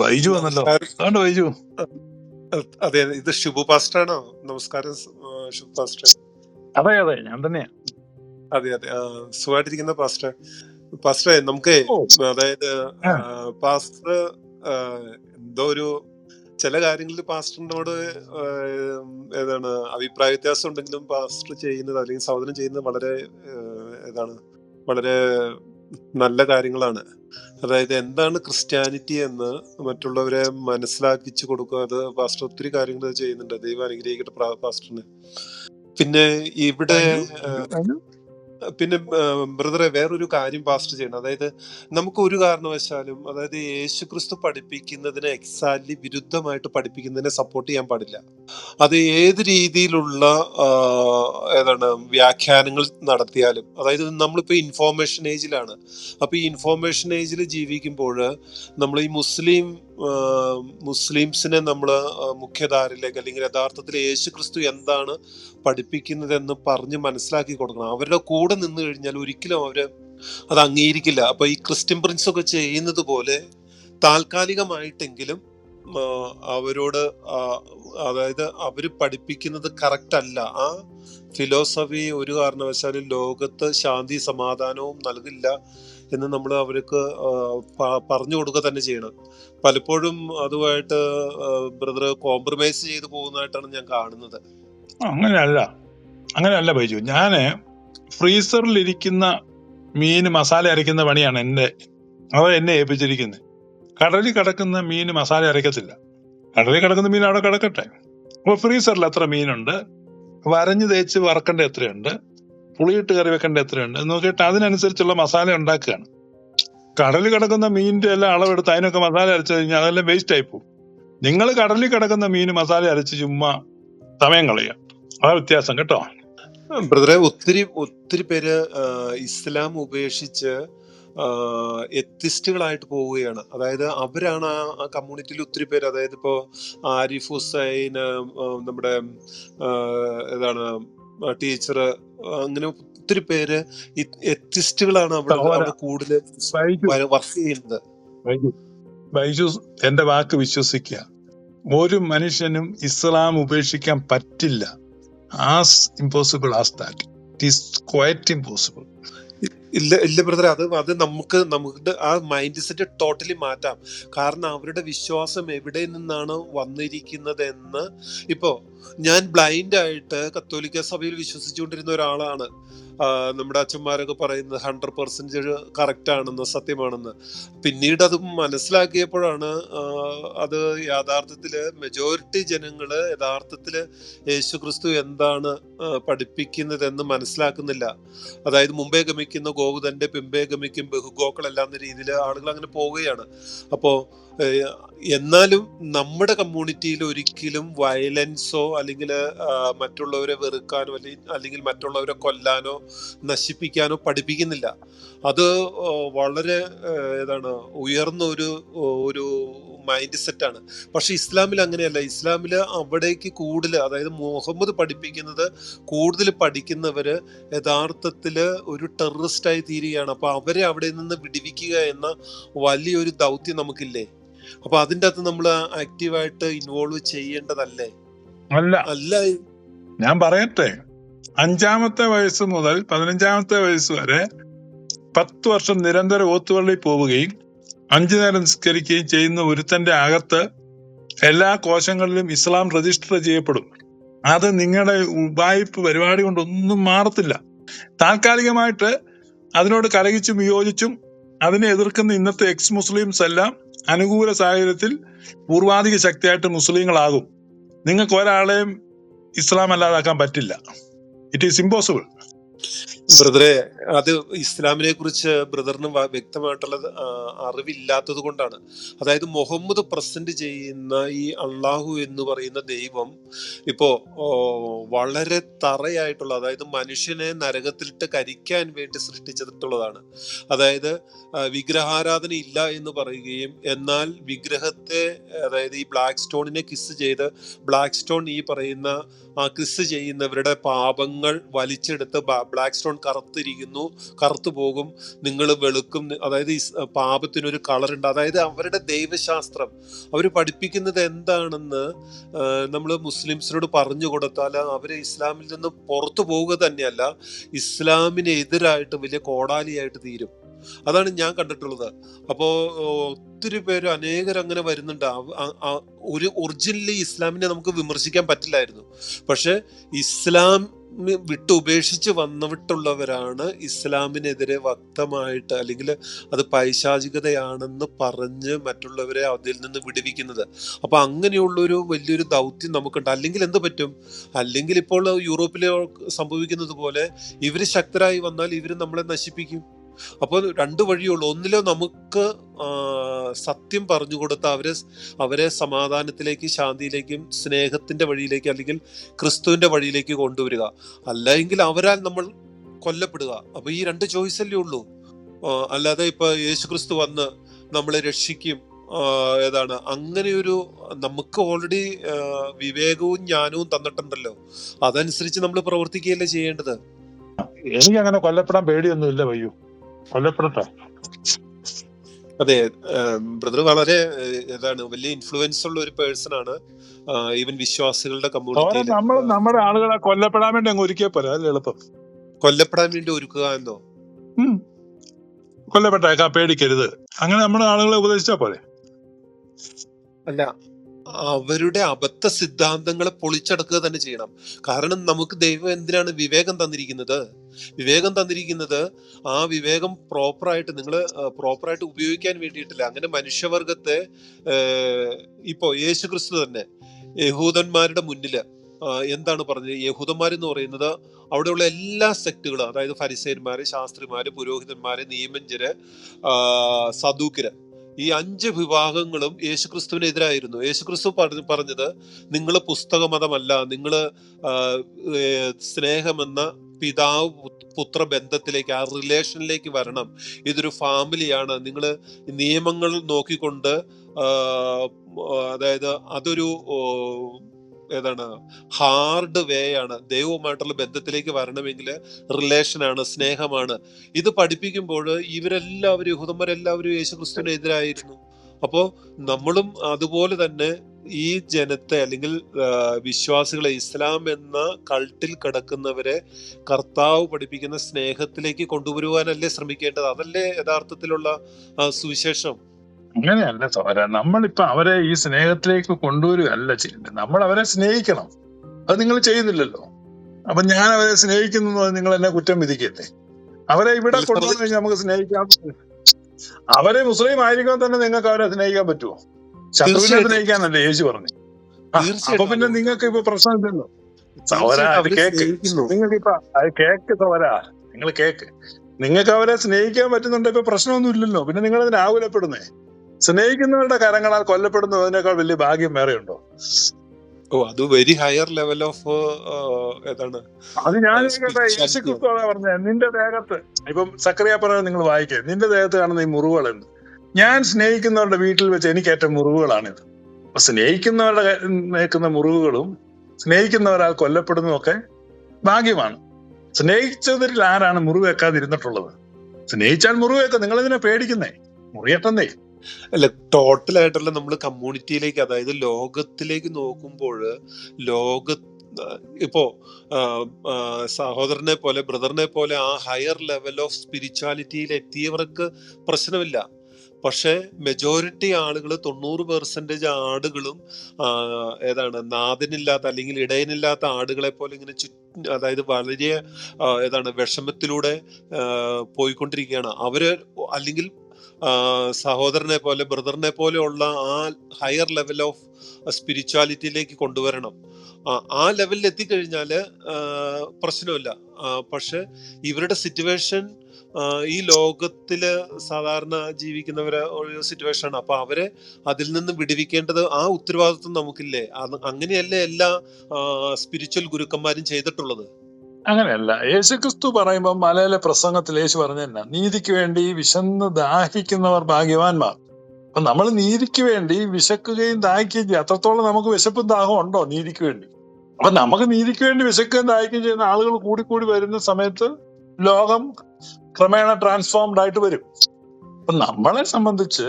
ബൈജു വന്നല്ലോ. അതുകൊണ്ട് ബൈജു. അതെ അതെ. ഇത് ഷിബു പാസ്റ്റർ ആണോ നമസ്കാരം ഷിബു പാസ്റ്റർ അതെ അതെ. ഞാൻ തന്നെയാ. അതെ അതെ. സുഖമായിട്ടിരിക്കുന്ന പാസ്റ്റർ പാസ്റ്ററെ നമുക്ക് അതായത് പാസ്റ്റർ എന്തോ ഒരു ചില കാര്യങ്ങളിൽ പാസ്റ്ററിനോട് ഏതാണ് അഭിപ്രായ വ്യത്യാസം ഉണ്ടെങ്കിലും പാസ്റ്റർ ചെയ്യുന്നത് അല്ലെങ്കിൽ സഹോദരൻ ചെയ്യുന്നത് വളരെ ഏതാണ് വളരെ നല്ല കാര്യങ്ങളാണ്. അതായത് എന്താണ് ക്രിസ്ത്യാനിറ്റി എന്ന് മറ്റുള്ളവരെ മനസ്സിലാക്കിച്ചു കൊടുക്കുക. അത് പാസ്റ്റർ ഒത്തിരി കാര്യങ്ങൾ ചെയ്യുന്നുണ്ട്. ദൈവം അനുഗ്രഹിക്കട്ടെ പാസ്റ്ററിന്. പിന്നെ ഇവിടെ പിന്നെ ബ്രദറെ വേറൊരു കാര്യം പാസ്റ്റ് ചെയ്യണം. അതായത് നമുക്ക് ഒരു കാരണവശാലും അതായത് യേശു ക്രിസ്തു പഠിപ്പിക്കുന്നതിന് എക്സാക്ട്ലി വിരുദ്ധമായിട്ട് പഠിപ്പിക്കുന്നതിനെ സപ്പോർട്ട് ചെയ്യാൻ പാടില്ല. അത് ഏത് രീതിയിലുള്ള ഏതാണ് വ്യാഖ്യാനങ്ങൾ നടത്തിയാലും അതായത് നമ്മളിപ്പോൾ ഇൻഫോർമേഷൻ ഏജിലാണ് അപ്പോൾ ഈ ഇൻഫോർമേഷൻ ഏജിൽ ജീവിക്കുമ്പോൾ നമ്മൾ ഈ മുസ്ലിം മുസ്ലിംസിനെ നമ്മൾ മുഖ്യധാരയിലേക്ക് അല്ലെങ്കിൽ യഥാർത്ഥത്തിൽ യേശു ക്രിസ്തു എന്താണ് പഠിപ്പിക്കുന്നതെന്ന് പറഞ്ഞ് മനസ്സിലാക്കി കൊടുക്കണം. അവരുടെ കൂടെ നിന്ന് കഴിഞ്ഞാൽ ഒരിക്കലും അവർ അത് അംഗീകരിക്കില്ല. അപ്പോൾ ഈ ക്രിസ്ത്യൻ പ്രിൻസ് ഒക്കെ ചെയ്യുന്നത് പോലെ താൽക്കാലികമായിട്ടെങ്കിലും അവരോട് അതായത് അവർ പഠിപ്പിക്കുന്നത് കറക്റ്റ് അല്ല. ആ ഫിലോസഫി ഒരു കാരണവശാലും ലോകത്ത് ശാന്തി സമാധാനവും നൽകില്ല എന്ന് നമ്മൾ അവർക്ക് പറഞ്ഞു കൊടുക്കുക തന്നെ ചെയ്യണം. പലപ്പോഴും അതുമായിട്ട് ബ്രദർ കോംപ്രമൈസ് ചെയ്തു പോകുന്നതായിട്ടാണ് ഞാൻ കാണുന്നത്. അങ്ങനെയല്ല. അങ്ങനെയല്ല ബൈജു. ഞാൻ ഫ്രീസറിൽ ഇരിക്കുന്ന മീൻ മസാല അരയ്ക്കുന്ന പണിയാണ് എന്റെ അത് എന്നെ ഏൽപ്പിച്ചിരിക്കുന്നത് കടലിൽ കിടക്കുന്ന മീൻ മസാല അരയ്ക്കത്തില്ല. കടലിൽ കിടക്കുന്ന മീൻ അവിടെ കിടക്കട്ടെ. അപ്പൊ ഫ്രീസറിൽ എത്ര മീനുണ്ട്. വരഞ്ഞു തേച്ച് വറക്കേണ്ട എത്രയുണ്ട്? പുളിയിട്ട് കറി വെക്കേണ്ട എത്രയുണ്ട്? നോക്കിയിട്ട് അതിനനുസരിച്ചുള്ള മസാല ഉണ്ടാക്കുകയാണ്. കടലിൽ കിടക്കുന്ന മീനിന്റെ എല്ലാം അളവെടുത്ത് അതിനൊക്കെ മസാല അരച്ചു കഴിഞ്ഞാൽ അതെല്ലാം വേസ്റ്റ് ആയി പോകും. നിങ്ങൾ കടലിൽ കിടക്കുന്ന മീൻ മസാല അരച്ച് ചുമ്മാ സമയം കളയുക. അതാ വ്യത്യാസം കേട്ടോ. ബ്രദറെ ഒത്തിരി ഒത്തിരി പേര് ഇസ്ലാം ഉപേക്ഷിച്ച് എത്തിസ്റ്റുകളായിട്ട് പോവുകയാണ്. അതായത് അവരാണ് ആ കമ്മ്യൂണിറ്റിയിൽ ഒത്തിരി പേര്. അതായത് ഇപ്പോൾ ആരിഫ് ഹുസൈൻ നമ്മുടെ ഏതാണ് ടീച്ചർ അങ്ങനെ ഒത്തിരി പേര് എത്തിസ്റ്റുകളാണ് അവിടെ അവിടെ കൂടുതൽ വർക്ക് ചെയ്യുന്നത്. ബൈജു. എന്റെ വാക്ക് വിശ്വസിക്കുക. ഒരു മനുഷ്യനും ഇസ്ലാം ഉപേക്ഷിക്കാൻ പറ്റില്ല. As impossible as that it is quite impossible ഇല്ല ഇല്ല ബ്രദർ അത് അത് നമുക്ക് നമുക്ക് ആ മൈൻഡ് സെറ്റ് ടോട്ടലി മാറ്റാം. കാരണം അവരുടെ വിശ്വാസം എവിടെ നിന്നാണ് വന്നിരിക്കുന്നത് എന്ന് ഇപ്പോ ഞാൻ ബ്ലൈൻഡ് ആയിട്ട് കത്തോലിക്ക സഭയിൽ വിശ്വസിച്ചുകൊണ്ടിരുന്ന ഒരാളാണ്. നമ്മുടെ അച്ഛന്മാരൊക്കെ പറയുന്നത് ഹൺഡ്രഡ് പെർസെന്റേജ് കറക്റ്റ് ആണെന്ന് സത്യമാണെന്ന്. പിന്നീട് അത് മനസ്സിലാക്കിയപ്പോഴാണ് അത് യാഥാർത്ഥത്തിൽ മെജോറിറ്റി ജനങ്ങൾ യഥാർത്ഥത്തിൽ യേശു ക്രിസ്തു എന്താണ് പഠിപ്പിക്കുന്നത് എന്ന് മനസ്സിലാക്കുന്നില്ല. അതായത് മുമ്പേ ഗമിക്കുന്ന ഗോവുതന്റെ പിമ്പേ ഗമിക്കും ബഹുഗോക്കളെല്ലാം എന്ന രീതിയിൽ ആളുകൾ അങ്ങനെ പോവുകയാണ്. അപ്പോ ഏഹ്, എന്നാലും നമ്മുടെ കമ്മ്യൂണിറ്റിയിൽ ഒരിക്കലും വയലൻസോ അല്ലെങ്കിൽ മറ്റുള്ളവരെ വെറുക്കാനോ അല്ലെങ്കിൽ അല്ലെങ്കിൽ മറ്റുള്ളവരെ കൊല്ലാനോ നശിപ്പിക്കാനോ പഠിപ്പിക്കുന്നില്ല. അത് വളരെ ഏതാണ് ഉയർന്ന ഒരു ഒരു മൈൻഡ് സെറ്റാണ് പക്ഷെ ഇസ്ലാമിൽ അങ്ങനെയല്ല. ഇസ്ലാമിൽ അവിടേക്ക് കൂടുതൽ അതായത് മുഹമ്മദ് പഠിപ്പിക്കുന്നത് കൂടുതൽ പഠിക്കുന്നവർ യഥാർത്ഥത്തിൽ ഒരു ടെററിസ്റ്റായി തീരുകയാണ്. അപ്പോൾ അവരെ അവിടെ നിന്ന് വിടിവിക്കുക എന്ന വലിയൊരു ദൗത്യം നമുക്കില്ലേ? അപ്പൊ അതിന്റെ അകത്ത് നമ്മൾ ആക്റ്റീവായിട്ട് ഇൻവോൾവ് ചെയ്യേണ്ടതല്ലേ? അല്ല. അല്ല. ഞാൻ പറയട്ടെ. അഞ്ചാമത്തെ വയസ്സ് മുതൽ പതിനഞ്ചാമത്തെ വയസ്സ് വരെ പത്ത് വർഷം നിരന്തരം ഓത്തുവള്ളി പോവുകയും അഞ്ചു നേരം നിസ്കരിക്കുകയും ചെയ്യുന്ന ഒരുത്തന്റെ അകത്ത് എല്ലാ കോശങ്ങളിലും ഇസ്ലാം രജിസ്റ്റർ ചെയ്യപ്പെടും. അത് നിങ്ങളുടെ ഉപായിപ്പ് പരിപാടി കൊണ്ടൊന്നും മാറത്തില്ല. താൽക്കാലികമായിട്ട് അതിനോട് കലകിച്ചും വിയോജിച്ചും അതിനെ എതിർക്കുന്ന ഇന്നത്തെ എക്സ് മുസ്ലിംസ് എല്ലാം അനുകൂല സാഹചര്യത്തിൽ പൂർവാധിക ശക്തിയായിട്ട് മുസ്ലിങ്ങളാകും. നിങ്ങൾക്ക് ഒരാളെയും ഇസ്ലാം അല്ലാതാക്കാൻ പറ്റില്ല. ഇറ്റ് ഈസ് ഇമ്പോസിബിൾ ബ്രദറെ അത് ഇസ്ലാമിനെ കുറിച്ച് ബ്രദറിന് വ്യക്തമായിട്ടുള്ള അറിവില്ലാത്തത് കൊണ്ടാണ്. അതായത് മുഹമ്മദ് പ്രസന്റ് ചെയ്യുന്ന ഈ അള്ളാഹു എന്ന് പറയുന്ന ദൈവം ഇപ്പോ വളരെ തറയായിട്ടുള്ള അതായത് മനുഷ്യനെ നരകത്തിലിട്ട് കരിക്കാൻ വേണ്ടി സൃഷ്ടിച്ചിട്ടുള്ളതാണ്. അതായത് വിഗ്രഹാരാധന ഇല്ല എന്ന് പറയുകയും എന്നാൽ വിഗ്രഹത്തെ അതായത് ഈ ബ്ലാക്ക് സ്റ്റോണിനെ കിസ് ചെയ്ത് ബ്ലാക്ക് സ്റ്റോൺ ഈ പറയുന്ന ആ കിസ് ചെയ്യുന്നവരുടെ പാപങ്ങൾ വലിച്ചെടുത്ത് ബ്ലാക്ക് സ്റ്റോൺ കറുത്തിരിക്കുന്നു കറുത്തു പോകും നിങ്ങൾ വെളുക്കും അതായത് പാപത്തിനൊരു കളറുണ്ട്. അതായത് അവരുടെ ദൈവശാസ്ത്രം. അവർ പഠിപ്പിക്കുന്നത് എന്താണെന്ന് നമ്മൾ മുസ്ലിംസിനോട് പറഞ്ഞു കൊടുത്താൽ അവരെ ഇസ്ലാമിൽ നിന്ന് പുറത്തു പോവുക തന്നെയല്ല ഇസ്ലാമിനെതിരായിട്ട് വലിയ കോടാലിയായിട്ട് തീരും. അതാണ് ഞാൻ കണ്ടിട്ടുള്ളത്. അപ്പോ ഒത്തിരി പേര് അനേകർ അങ്ങനെ വരുന്നുണ്ട്. ഒരു ഒറിജിനലി ഇസ്ലാമിനെ നമുക്ക് വിമർശിക്കാൻ പറ്റില്ലായിരുന്നു. പക്ഷെ ഇസ്ലാം വിട്ട് ഉപേക്ഷിച്ച് വന്നിട്ടുള്ളവരാണ് ഇസ്ലാമിനെതിരെ വ്യക്തമായിട്ട് അല്ലെങ്കിൽ അത് പൈശാചികതയാണെന്ന് പറഞ്ഞ് മറ്റുള്ളവരെ അതിൽ നിന്ന് വിടുവിക്കുന്നത്. അപ്പൊ അങ്ങനെയുള്ളൊരു വലിയൊരു ദൗത്യം നമുക്കുണ്ട്. അല്ലെങ്കിൽ എന്ത് പറ്റും? അല്ലെങ്കിൽ ഇപ്പോൾ യൂറോപ്പിലെ സംഭവിക്കുന്നത് പോലെ ഇവർ ശക്തരായി വന്നാൽ ഇവർ നമ്മളെ നശിപ്പിക്കും. അപ്പോൾ രണ്ടു വഴിയുള്ളൂ. ഒന്നിലോ നമുക്ക് സത്യം പറഞ്ഞു കൊടുത്ത അവരെ അവരെ സമാധാനത്തിലേക്ക് ശാന്തിയിലേക്കും സ്നേഹത്തിന്റെ വഴിയിലേക്ക് അല്ലെങ്കിൽ ക്രിസ്തുവിന്റെ വഴിയിലേക്ക് കൊണ്ടുവരിക. അല്ലെങ്കിൽ അവരാൽ നമ്മൾ കൊല്ലപ്പെടുക. അപ്പൊ ഈ രണ്ട് ചോയ്സ് അല്ലേ ഉള്ളൂ. അല്ലാതെ ഇപ്പൊ യേശു ക്രിസ്തു വന്ന് നമ്മളെ രക്ഷിക്കും. ഏതാണ്? അങ്ങനെയൊരു നമുക്ക് ഓൾറെഡി വിവേകവും ജ്ഞാനവും തന്നിട്ടുണ്ടല്ലോ. അതനുസരിച്ച് നമ്മൾ പ്രവർത്തിക്കുകയല്ലേ ചെയ്യേണ്ടത്? എനിക്ക് അങ്ങനെ കൊല്ലപ്പെടാൻ പേടിയൊന്നും ഇല്ല വയ്യു. കൊല്ലപ്പെടട്ടെ അതെ ബ്രദർ വളരെ എന്താണ് വലിയ ഇൻഫ്ലുവൻസ് ഉള്ള ഒരു പേഴ്സൺ ആണ്. ഈവൻ വിശ്വാസികളുടെ കമ്മ്യൂണിറ്റി കമ്മ്യൂണിറ്റിയിൽ നമ്മൾ നമ്മുടെ ആളുകളെ കൊല്ലപ്പെടാൻ വേണ്ടി അങ്ങ് ഒരുക്കിയ പോലെ അതല്ലേ എളുപ്പം? കൊല്ലപ്പെടാൻ വേണ്ടി ഒരുക്കുക എന്നോ. കൊല്ലപ്പെട്ടേക്കാ പേടിക്കരുത്. അങ്ങനെ നമ്മുടെ ആളുകളെ ഉപദേശിച്ചാ പോലെ അല്ല അവരുടെ അബദ്ധ സിദ്ധാന്തങ്ങളെ പൊളിച്ചടക്കുക തന്നെ ചെയ്യണം. കാരണം നമുക്ക് ദൈവം എന്തിനാണ് വിവേകം തന്നിരിക്കുന്നത്? വിവേകം തന്നിരിക്കുന്നത് ആ വിവേകം പ്രോപ്പറായിട്ട് നിങ്ങൾ പ്രോപ്പറായിട്ട് ഉപയോഗിക്കാൻ വേണ്ടിയിട്ടില്ല. അങ്ങനെ മനുഷ്യവർഗത്തെ ഇപ്പോൾ ഇപ്പോ യേശു ക്രിസ്തു തന്നെ യഹൂദന്മാരുടെ മുന്നിൽ എന്താണ് പറഞ്ഞത്? യഹൂദന്മാരെന്ന് പറയുന്നത് അവിടെയുള്ള എല്ലാ സെക്ടുകളും അതായത് ഫരിസേന്മാര് ശാസ്ത്രിമാര് പുരോഹിതന്മാര് നിയമഞ്ചര് സദൂക്കര് ഈ അഞ്ച് വിഭാഗങ്ങളും യേശുക്രിസ്തുവിനെതിരായിരുന്നു. യേശുക്രിസ്തു പറഞ്ഞു പറഞ്ഞത് നിങ്ങൾ പുസ്തകമതമല്ല നിങ്ങൾ സ്നേഹമെന്ന പിതാവ് പുത്- പുത്ര ബന്ധത്തിലേക്ക് ആ റിലേഷനിലേക്ക് വരണം. ഇതൊരു ഫാമിലിയാണ്. നിങ്ങൾ നിയമങ്ങൾ നോക്കിക്കൊണ്ട് അതായത് അതൊരു ഏതാണ് ഹാർഡ് വേ ആണ്. ദൈവവുമായിട്ടുള്ള ബന്ധത്തിലേക്ക് വരണമെങ്കിൽ റിലേഷനാണ് സ്നേഹമാണ്. ഇത് പഠിപ്പിക്കുമ്പോൾ ഇവരെല്ലാവരും യഹൂദന്മാരെല്ലാവരും യേശുക്രിസ്തുവിനെതിരായിരുന്നു. അപ്പോൾ നമ്മളും അതുപോലെ തന്നെ ഈ ജനത്തെ അല്ലെങ്കിൽ വിശ്വാസികളെ ഇസ്ലാം എന്ന കൾട്ടിൽ കിടക്കുന്നവരെ കർത്താവ് പഠിപ്പിക്കുന്ന സ്നേഹത്തിലേക്ക് കൊണ്ടുവരുവാനല്ലേ ശ്രമിക്കേണ്ടത്? അതല്ലേ യഥാർത്ഥത്തിലുള്ള സുവിശേഷം? അങ്ങനെയല്ല സോര നമ്മളിപ്പോ അവരെ ഈ സ്നേഹത്തിലേക്ക് കൊണ്ടുവരികയല്ല ചെയ്യേണ്ടത് നമ്മൾ അവരെ സ്നേഹിക്കണം. അത് നിങ്ങൾ ചെയ്യുന്നില്ലല്ലോ. അപ്പൊ ഞാൻ അവരെ സ്നേഹിക്കുന്നു നിങ്ങൾ എന്നെ കുറ്റം വിധിക്കല്ലേ? അവരെ ഇവിടെ കൊണ്ടുവന്നു കഴിഞ്ഞാൽ നമുക്ക് സ്നേഹിക്കാൻ അവരെ മുസ്ലിം ആയിരിക്കാൻ തന്നെ നിങ്ങൾക്ക് അവരെ സ്നേഹിക്കാൻ പറ്റുമോ? ശത്രുവിനെ. യേശു പറഞ്ഞു. അപ്പൊ പിന്നെ നിങ്ങൾക്ക് ഇപ്പൊ പ്രശ്നമില്ലല്ലോ സഹോദരാ, അത് അവരെ കേക്ക്. സ്നേഹിക്കുന്നു. നിങ്ങൾക്ക് ഇപ്പൊ അത് കേക്ക് സോരാ നിങ്ങൾ കേക്ക്. നിങ്ങൾക്ക് അവരെ സ്നേഹിക്കാൻ പറ്റുന്നുണ്ട് ഇപ്പൊ പ്രശ്നമൊന്നും ഇല്ലല്ലോ. പിന്നെ നിങ്ങൾ അതിന് ആകുലപ്പെടുന്നേ. സ്നേഹിക്കുന്നവരുടെ കരങ്ങളാൽ കൊല്ലപ്പെടുന്നതിനേക്കാൾ വലിയ ഭാഗ്യം വേറെ ഉണ്ടോ ഓ അത് വെരി ഹയർ ലെവൽ ഓഫ് എന്താണ് അത് ഞാൻ പറഞ്ഞത്. നിന്റെ ദേഹത്ത് ഇപ്പം സക്രിയ പറയുന്നത് നിങ്ങൾ വായിക്കുക നിന്റെ ദേഹത്ത് കാണുന്ന ഈ മുറിവുകൾ എന്ന് ഞാൻ സ്നേഹിക്കുന്നവരുടെ വീട്ടിൽ വെച്ച് എനിക്ക് ഏറ്റവും മുറിവുകളാണിത്. അപ്പൊ സ്നേഹിക്കുന്നവരുടെ നേക്കുന്ന മുറിവുകളും സ്നേഹിക്കുന്നവരാൽ കൊല്ലപ്പെടുന്നതും ഒക്കെ ഭാഗ്യമാണ്. സ്നേഹിച്ചതിൽ ആരാണ് മുറിവേക്കാതിരുന്നിട്ടുള്ളത് സ്നേഹിച്ചാൽ മുറിവേക്ക നിങ്ങൾ ഇതിനെ പേടിക്കുന്നേ? മുറിയട്ടെന്നേ. അല്ല ടോട്ടലായിട്ടുള്ള നമ്മൾ കമ്മ്യൂണിറ്റിയിലേക്ക് അതായത് ലോകത്തിലേക്ക് നോക്കുമ്പോൾ ലോക ഇപ്പോ സഹോദരനെ പോലെ ബ്രദറിനെ പോലെ ആ ഹയർ ലെവൽ ഓഫ് സ്പിരിച്വാലിറ്റിയിൽ എത്തിയവർക്ക് പ്രശ്നമില്ല. പക്ഷെ മെജോറിറ്റി ആളുകൾ തൊണ്ണൂറ് പെർസെന്റേജ് ആടുകളും ഏതാണ് നാഥനില്ലാത്ത അല്ലെങ്കിൽ ഇടയനില്ലാത്ത ആടുകളെ പോലെ ഇങ്ങനെ ചുറ്റും അതായത് വളരെ ഏതാണ് വിഷമത്തിലൂടെ പോയിക്കൊണ്ടിരിക്കുകയാണ്. അവർ അല്ലെങ്കിൽ സഹോദരനെ പോലെ ബ്രദറിനെ പോലെ ഉള്ള ആ ഹയർ ലെവൽ ഓഫ് സ്പിരിച്വാലിറ്റിയിലേക്ക് കൊണ്ടുവരണം. ആ, ലെവലിൽ എത്തിക്കഴിഞ്ഞാൽ പ്രശ്നമില്ല. പക്ഷെ ഇവരുടെ സിറ്റുവേഷൻ ഈ ലോകത്തിൽ സാധാരണ ജീവിക്കുന്നവരെ ഒരു സിറ്റുവേഷൻ ആണ്. അപ്പൊ അവരെ അതിൽ നിന്ന് വിടിവിക്കേണ്ടത് ആ ഉത്തരവാദിത്വം നമുക്കില്ലേ? അങ്ങനെയല്ലേ എല്ലാ സ്പിരിച്വൽ ഗുരുക്കന്മാരും ചെയ്തിട്ടുള്ളത്? അങ്ങനെയല്ല. യേശുക്രിസ്തു പറയുമ്പോൾ മലയിലെ പ്രസംഗത്തിൽ യേശു പറഞ്ഞ നീതിക്ക് വേണ്ടി വിശന്ന് ദാഹിക്കുന്നവർ ഭാഗ്യവാന്മാർ. അപ്പൊ നമ്മൾ നീതിക്ക് വേണ്ടി വിശക്കുകയും ദാഹിക്കുകയും ചെയ്യും. അത്രത്തോളം നമുക്ക് വിശപ്പും ദാഹവും ഉണ്ടോ നീതിക്ക് വേണ്ടി? അപ്പൊ നമുക്ക് നീതിക്ക് വേണ്ടി വിശക്കുകയും ദാഹിക്കുകയും ചെയ്യുന്ന ആളുകൾ കൂടി കൂടി വരുന്ന സമയത്ത് ലോകം ക്രമേണ ട്രാൻസ്ഫോംഡ് ആയിട്ട് വരും. അപ്പൊ നമ്മളെ സംബന്ധിച്ച്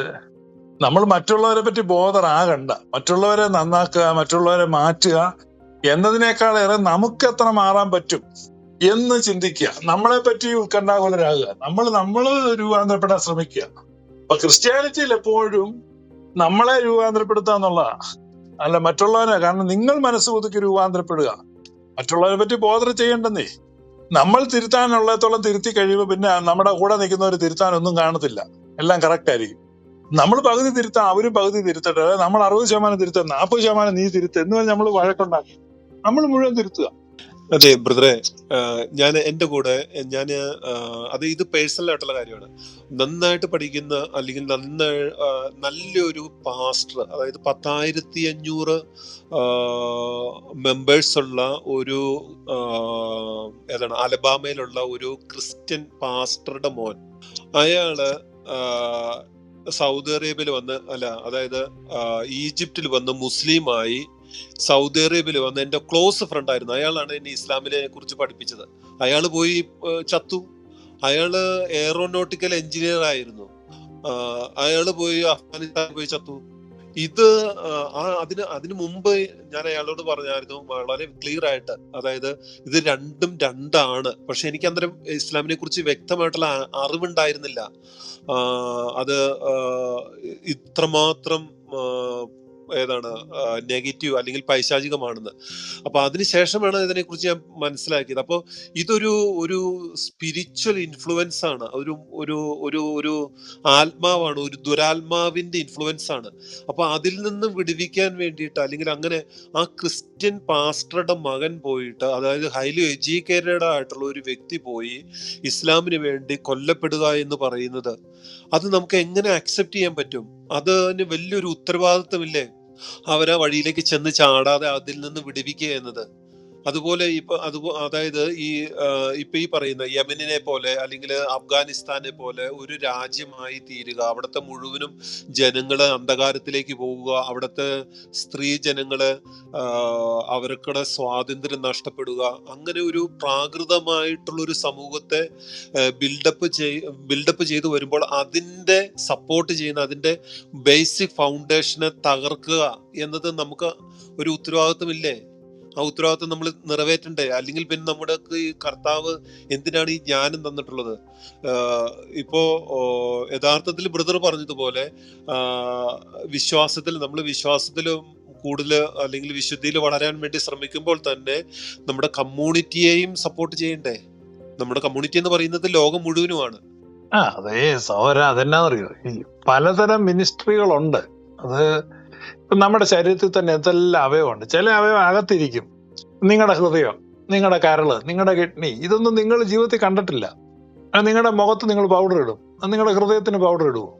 നമ്മൾ മറ്റുള്ളവരെ പറ്റി ബോധറാകണ്ട മറ്റുള്ളവരെ നന്നാക്കുക മറ്റുള്ളവരെ മാറ്റുക എന്നതിനേക്കാളേറെ നമുക്ക് എത്ര മാറാൻ പറ്റും എന്ന് ചിന്തിക്കുക. നമ്മളെ പറ്റി ഉത്കണ്ഠാകുലരാകുക. നമ്മൾ നമ്മൾ രൂപാന്തരപ്പെടാൻ ശ്രമിക്കുക. അപ്പൊ ക്രിസ്ത്യാനിറ്റിയിൽ എപ്പോഴും നമ്മളെ രൂപാന്തരപ്പെടുത്തുക എന്നുള്ള അല്ല മറ്റുള്ളവരെ. കാരണം നിങ്ങൾ മനസ്സ് പുതുക്കി രൂപാന്തരപ്പെടുക. മറ്റുള്ളവരെ പറ്റി ബോധന ചെയ്യണ്ടെന്നേ. നമ്മൾ തിരുത്താനുള്ളത്തോളം തിരുത്തി കഴിയുമ്പോൾ പിന്നെ നമ്മുടെ കൂടെ നിൽക്കുന്നവർ തിരുത്താനൊന്നും കാണത്തില്ല. എല്ലാം കറക്റ്റ് ആയിരിക്കും. നമ്മൾ പകുതി തിരുത്താം അവരും പകുതി തിരുത്തട്ടെ. നമ്മൾ അറുപത് ശതമാനം തിരുത്താം നാൽപ്പത് ശതമാനം നീ തിരുത്തുക എന്ന് പറഞ്ഞ് നമ്മൾ വഴക്കുണ്ടാക്കി. നമ്മൾ മുഴുവൻ തിരുത്തുക. അതെ ബ്രദറെ. ഞാൻ എന്റെ കൂടെ ഞാൻ അത് ഇത് പേഴ്സണൽ ആയിട്ടുള്ള കാര്യമാണ്. നന്നായിട്ട് പഠിക്കുന്ന അല്ലെങ്കിൽ നന്നായി നല്ലൊരു പാസ്റ്റർ അതായത് പത്തായിരത്തി അഞ്ഞൂറ് മെമ്പേഴ്സ് ഉള്ള ഒരു ഏതാണ് അലബാമയിലുള്ള ഒരു ക്രിസ്ത്യൻ പാസ്റ്ററുടെ മോൻ. അയാൾ സൗദി അറേബ്യയിൽ വന്ന് അല്ല അതായത് ഈജിപ്തിൽ വന്ന് മുസ്ലിമായി സൗദി അറേബ്യയിൽ വന്ന് എന്റെ ക്ലോസ് ഫ്രണ്ട് ആയിരുന്നു. അയാളാണ് എന്നെ ഇസ്ലാമിനെ കുറിച്ച് പഠിപ്പിച്ചത്. അയാൾ പോയി ചത്തു. അയാൾ എയറോനോട്ടിക്കൽ എഞ്ചിനീയർ ആയിരുന്നു. അയാൾ പോയി അഫ്ഗാനിസ്ഥാൻ പോയി ചത്തു. ഇത് അതിന് അതിനു മുമ്പ് ഞാൻ അയാളോട് പറഞ്ഞായിരുന്നു വളരെ ക്ലിയർ ആയിട്ട്. അതായത് ഇത് രണ്ടും രണ്ടാണ്. പക്ഷെ എനിക്ക് അന്നേരം ഇസ്ലാമിനെ കുറിച്ച് വ്യക്തമായിട്ടുള്ള അറിവുണ്ടായിരുന്നില്ല. അത് ഇത്രമാത്രം ഏതാണ് നെഗറ്റീവ് അല്ലെങ്കിൽ പൈശാചികമാണെന്ന്. അപ്പൊ അതിനുശേഷമാണ് ഇതിനെക്കുറിച്ച് ഞാൻ മനസ്സിലാക്കിയത്. അപ്പോൾ ഇതൊരു ഒരു സ്പിരിച്വൽ ഇൻഫ്ലുവൻസ് ആണ്. ഒരു ഒരു ഒരു ഒരു ആത്മാവാണ് ഒരു ദുരാത്മാവിന്റെ ഇൻഫ്ലുവൻസ് ആണ്. അപ്പൊ അതിൽ നിന്ന് വിടുവിക്കാൻ വേണ്ടിയിട്ട് അല്ലെങ്കിൽ അങ്ങനെ ആ ക്രിസ്ത്യൻ പാസ്റ്ററുടെ മകൻ പോയിട്ട് അതായത് ഹൈലി എഡ്യൂക്കേറ്റഡ് ആയിട്ടുള്ള ഒരു വ്യക്തി പോയി ഇസ്ലാമിന് വേണ്ടി കൊല്ലപ്പെടുക എന്ന് പറയുന്നത് അത് നമുക്ക് എങ്ങനെ അക്സെപ്റ്റ് ചെയ്യാൻ പറ്റും? അതിന് വലിയൊരു ഉത്തരവാദിത്വമില്ലേ? അവരെ വഴിയിലേക്ക് ചെന്ന് ചാടാതെ അതിൽ നിന്ന് വിടുവിക്കുക എന്നത്. അതുപോലെ ഇപ്പൊ അത് അതായത് ഈ ഇപ്പൊ ഈ പറയുന്ന യമനിനെ പോലെ അല്ലെങ്കിൽ അഫ്ഗാനിസ്ഥാനെ പോലെ ഒരു രാജ്യമായി തീരുക അവിടുത്തെ മുഴുവനും ജനങ്ങൾ അന്ധകാരത്തിലേക്ക് പോവുക അവിടുത്തെ സ്ത്രീ ജനങ്ങൾ അവർക്കുടെ സ്വാതന്ത്ര്യം നഷ്ടപ്പെടുക അങ്ങനെ ഒരു പ്രാകൃതമായിട്ടുള്ള ഒരു സമൂഹത്തെ ബിൽഡപ്പ് ചെയ് ബിൽഡപ്പ് ചെയ്തു വരുമ്പോൾ അതിന്റെ സപ്പോർട്ട് ചെയ്യുന്ന അതിന്റെ ബേസിക് ഫൗണ്ടേഷനെ തകർക്കുക എന്നത് നമുക്ക് ഒരു ഉത്തരവാദിത്വമില്ലേ ആ ഉത്തരവാദിത്വം നമ്മൾ നിറവേറ്റണ്ടേ? അല്ലെങ്കിൽ പിന്നെ നമ്മുടെ ഈ കർത്താവ് എന്തിനാണ് ഈ ജ്ഞാനം തന്നിട്ടുള്ളത്? ഇപ്പോ യഥാർത്ഥത്തിൽ ബ്രദർ പറഞ്ഞതുപോലെ വിശ്വാസത്തിൽ നമ്മൾ വിശ്വാസത്തിലും കൂടുതൽ അല്ലെങ്കിൽ വിശുദ്ധിയിൽ വളരാൻ വേണ്ടി ശ്രമിക്കുമ്പോൾ തന്നെ നമ്മുടെ കമ്മ്യൂണിറ്റിയെയും സപ്പോർട്ട് ചെയ്യണ്ടേ? നമ്മുടെ കമ്മ്യൂണിറ്റി എന്ന് പറയുന്നത് ലോകം മുഴുവനുമാണ്. ആ അതേ സഹോദര അതെന്നാന്നറിയോ? ഈ പലതരം മിനിസ്ട്രികളുണ്ട്. അത് നമ്മുടെ ശരീരത്തിൽ തന്നെ എന്തെല്ലാം അവയവമുണ്ട്? ചില അവയവം അകത്തിരിക്കും. നിങ്ങളുടെ ഹൃദയം നിങ്ങളുടെ കരൾ നിങ്ങളുടെ കിഡ്നി ഇതൊന്നും നിങ്ങൾ ജീവിതത്തിൽ കണ്ടിട്ടില്ല. നിങ്ങളുടെ മുഖത്ത് നിങ്ങൾ പൗഡർ ഇടും. നിങ്ങളുടെ ഹൃദയത്തിന് പൗഡർ ഇടുമോ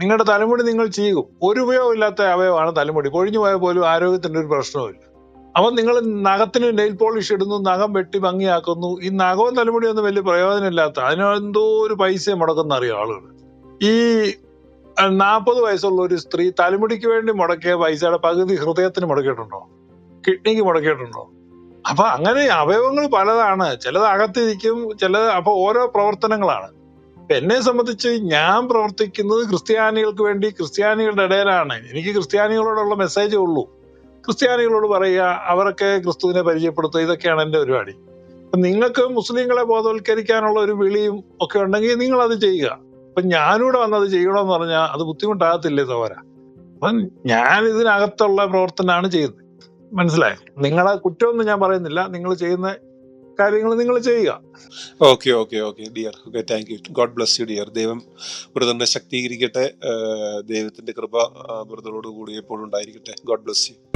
നിങ്ങളുടെ തലമുടി നിങ്ങൾ ചെയ്യും ഒരു ഉപയോഗമില്ലാത്ത അവയവമാണ് തലമുടി. കൊഴിഞ്ഞു പോയ പോലും ആരോഗ്യത്തിന്റെ ഒരു പ്രശ്നവുമില്ല അപ്പം നിങ്ങൾ നഖത്തിന് നെയിൽ പോളിഷ് ഇടുന്നു നഖം വെട്ടി ഭംഗിയാക്കുന്നു. ഈ നഖവും തലമുടിയൊന്നും വലിയ പ്രയോജനമില്ലാത്ത അതിനെന്തോ ഒരു പൈസ മുടക്കുന്ന അറിയാം ആളുകൾ. ഈ നാൽപ്പത് വയസ്സുള്ള ഒരു സ്ത്രീ തലമുടിക്ക് വേണ്ടി മുടക്കിയ പൈസയുടെ പകുതി ഹൃദയത്തിന് മുടക്കിയിട്ടുണ്ടോ? കിഡ്നിക്ക് മുടക്കിയിട്ടുണ്ടോ? അപ്പൊ അങ്ങനെ അവയവങ്ങൾ പലതാണ്. ചിലത് അകത്തിരിക്കും ചിലത് അപ്പൊ ഓരോ പ്രവർത്തനങ്ങളാണ്. എന്നെ സംബന്ധിച്ച് ഞാൻ പ്രവർത്തിക്കുന്നത് ക്രിസ്ത്യാനികൾക്ക് വേണ്ടി ക്രിസ്ത്യാനികളുടെ ഇടയിലാണ്. എനിക്ക് ക്രിസ്ത്യാനികളോടുള്ള മെസ്സേജേ ഉള്ളൂ. ക്രിസ്ത്യാനികളോട് പറയുക അവരൊക്കെ ക്രിസ്തുവിനെ പരിചയപ്പെടുത്തുക ഇതൊക്കെയാണ് എന്റെ പരിപാടി. നിങ്ങൾക്ക് മുസ്ലിങ്ങളെ ബോധവൽക്കരിക്കാനുള്ള ഒരു വിളിയും ഒക്കെ ഉണ്ടെങ്കിൽ നിങ്ങൾ അത് ചെയ്യുക. അപ്പൊ ഞാനിവിടെ വന്നത് ചെയ്യണമെന്ന് പറഞ്ഞാൽ അത് ബുദ്ധിമുട്ടാകത്തില്ലേ സോര അപ്പൊ ഞാൻ ഇതിനകത്തുള്ള പ്രവർത്തനമാണ് ചെയ്യുന്നത്. മനസ്സിലായോ? നിങ്ങളെ കുറ്റമൊന്നും ഞാൻ പറയുന്നില്ല. നിങ്ങൾ ചെയ്യുന്ന കാര്യങ്ങൾ നിങ്ങൾ ചെയ്യുക. Okay okay okay. Dear okay thank you God bless you dear ദൈവം ബ്രദറിനെ ശക്തീകരിക്കട്ടെ. ദൈവത്തിന്റെ കൃപ ബ്രദറോട് കൂടി എപ്പോഴും ഉണ്ടായിരിക്കട്ടെ. God bless U